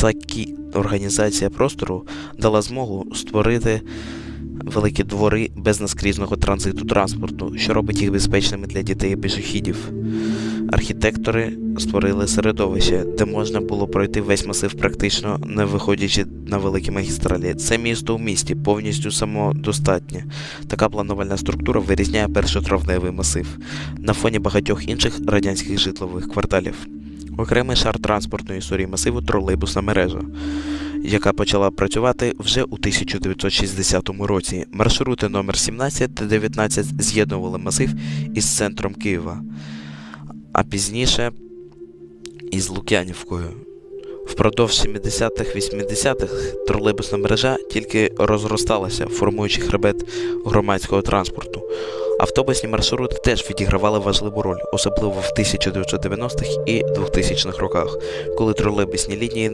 Такі організація простору дала змогу створити великі двори без наскрізного транзиту транспорту, що робить їх безпечними для дітей і пішохідів. Архітектори створили середовище, де можна було пройти весь масив практично не виходячи на великі магістралі. Це місто у місті повністю самодостатнє. Така планувальна структура вирізняє першотравневий масив на фоні багатьох інших радянських житлових кварталів. Окремий шар транспортної історії масиву тролейбусна мережа, яка почала працювати вже у 1960 році. Маршрути номер 17 та 19 з'єднували масив із центром Києва, а пізніше із Лук'янівкою. Впродовж 70-х-80-х тролейбусна мережа тільки розросталася, формуючи хребет громадського транспорту. Автобусні маршрути теж відігравали важливу роль, особливо в 1990-х і 2000-х роках, коли тролейбусні лінії